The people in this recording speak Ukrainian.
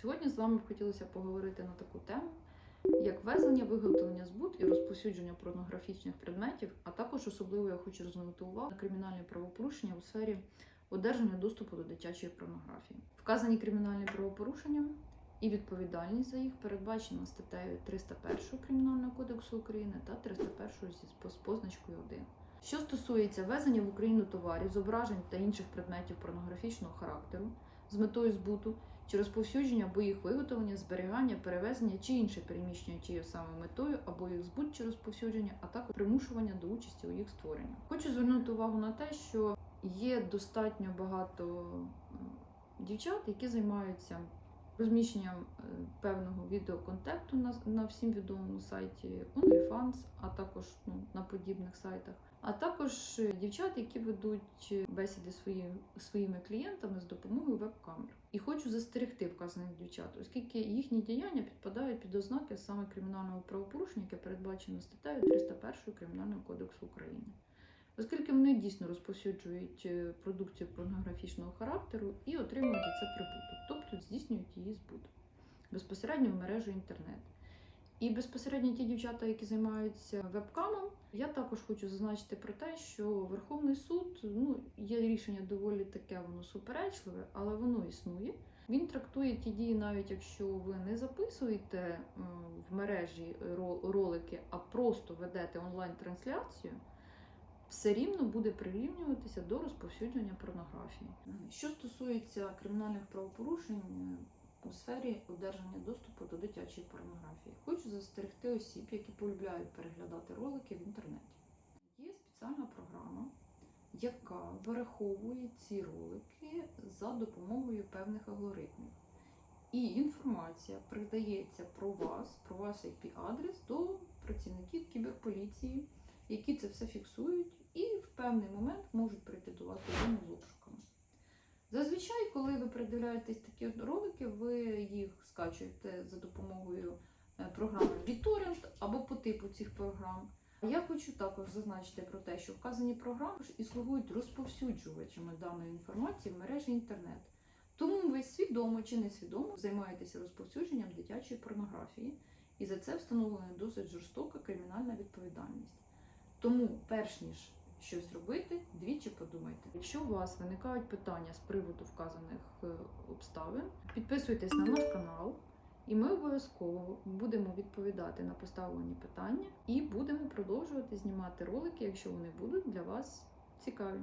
Сьогодні з вами б хотілося поговорити на таку тему, як везення, виготовлення, збут і розповсюдження порнографічних предметів, а також особливо я хочу звернути увагу на кримінальні правопорушення у сфері одержання доступу до дитячої порнографії. Вказані кримінальні правопорушення і відповідальність за їх передбачена статтею 301 Кримінального кодексу України та 301 зі з позначкою 1. Що стосується везення в Україну товарів, зображень та інших предметів порнографічного характеру з метою збуту чи розповсюдження або їх виготовлення, зберігання, перевезення чи інше переміщення тією саме метою, або їх збут чи розповсюдження, а також примушування до участі у їх створенні. Хочу звернути увагу на те, що є достатньо багато дівчат, які займаються розміщенням е, певного відеоконтенту на, на всім відомому сайті OnlyFans, а також ну, на подібних сайтах, а також е, дівчат, які ведуть е, бесіди свої, своїми клієнтами з допомогою веб-камер. І хочу застерегти вказаних дівчат, оскільки їхні діяння підпадають під ознаки саме кримінального правопорушення, яке передбачено статтею 301 Кримінального кодексу України. Оскільки вони дійсно розповсюджують е, продукцію порнографічного характеру і отримують за це прибуток, тобто здійснюють її збут безпосередньо в мережу інтернет. І безпосередньо ті дівчата, які займаються вебкамом, я також хочу зазначити про те, що Верховний суд ну є рішення доволі таке, воно суперечливе, але воно існує. Він трактує ті дії, навіть якщо ви не записуєте в мережі ролики, а просто ведете онлайн-трансляцію, все рівно буде прирівнюватися до розповсюдження порнографії. Що стосується кримінальних правопорушень е, у сфері одержання доступу до дитячої порнографії, хочу застерегти осіб, які полюбляють переглядати ролики в інтернеті. Є спеціальна програма, яка вираховує ці ролики за допомогою певних алгоритмів. І інформація передається про вас, про ваш IP-адрес до працівників кіберполіції, які це все фіксують і в певний момент можуть прийти до вас додому з обшуками. Зазвичай, коли ви передивляєтесь такі ролики, ви їх скачуєте за допомогою е, програми BitTorrent або по типу цих програм. Я хочу також зазначити про те, що вказані програми і слугують розповсюджувачами даної інформації в мережі інтернет. Тому ви свідомо чи несвідомо займаєтеся розповсюдженням дитячої порнографії, і за це встановлена досить жорстока кримінальна відповідальність. Тому, перш ніж щось робити, двічі подумайте. Якщо у вас виникають питання з приводу вказаних е, обставин, підписуйтесь на наш канал, і ми обов'язково будемо відповідати на поставлені питання і будемо продовжувати знімати ролики, якщо вони будуть для вас цікаві.